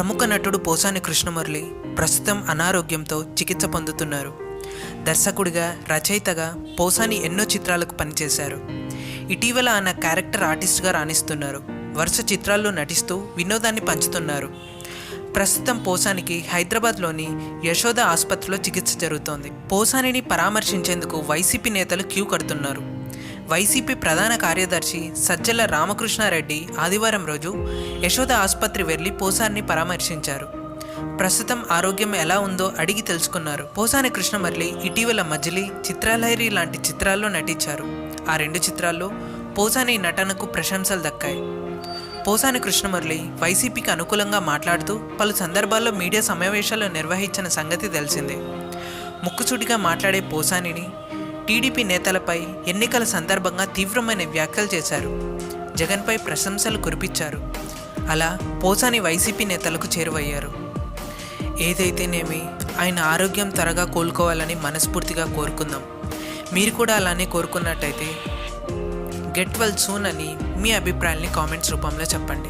ప్రముఖ నటుడు పోసాని కృష్ణమురళి ప్రస్తుతం అనారోగ్యంతో చికిత్స పొందుతున్నారు. దర్శకుడిగా రచయితగా పోసాని ఎన్నో చిత్రాలకు పనిచేశారు. ఇటీవల ఆయన క్యారెక్టర్ ఆర్టిస్ట్గా రాణిస్తున్నారు. వరుస చిత్రాల్లో నటిస్తూ వినోదాన్ని పంచుతున్నారు. ప్రస్తుతం పోసానికి హైదరాబాద్లోని యశోద ఆసుపత్రిలో చికిత్స జరుగుతోంది. పోసానిని పరామర్శించేందుకు వైసీపీ నేతలు క్యూ కడుతున్నారు. వైసీపీ ప్రధాన కార్యదర్శి సజ్జల రామకృష్ణారెడ్డి ఆదివారం రోజు యశోద ఆసుపత్రి వెళ్ళి పోసాన్ని పరామర్శించారు. ప్రస్తుతం ఆరోగ్యం ఎలా ఉందో అడిగి తెలుసుకున్నారు. పోసాని కృష్ణమర్లి ఇటీవల మజిలీ చిత్రాలహరి లాంటి చిత్రాల్లో నటించారు. ఆ రెండు చిత్రాల్లో పోసాని నటనకు ప్రశంసలు దక్కాయి. పోసాని కృష్ణమురళి వైసీపీకి అనుకూలంగా మాట్లాడుతూ పలు సందర్భాల్లో మీడియా సమావేశాలు నిర్వహించిన సంగతి తెలిసిందే. ముక్కుసూటిగా మాట్లాడే పోసానిని టీడీపీ నేతలపై ఎన్నికల సందర్భంగా తీవ్రమైన వ్యాఖ్యలు చేశారు. జగన్పై ప్రశంసలు కురిపించారు. అలా పోసాని వైసీపీ నేతలకు చేరువయ్యారు. ఏదైతేనేమి ఆయన ఆరోగ్యం త్వరగా కోలుకోవాలని మనస్ఫూర్తిగా కోరుకుందాం. మీరు కూడా అలానే కోరుకున్నట్టయితే గెట్ వెల్ సూన్ అని మీ అభిప్రాయాల్ని కామెంట్స్ రూపంలో చెప్పండి.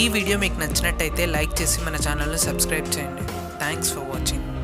ఈ వీడియో మీకు నచ్చినట్టయితే లైక్ చేసి మన ఛానల్ని సబ్స్క్రైబ్ చేయండి. Thanks for watching.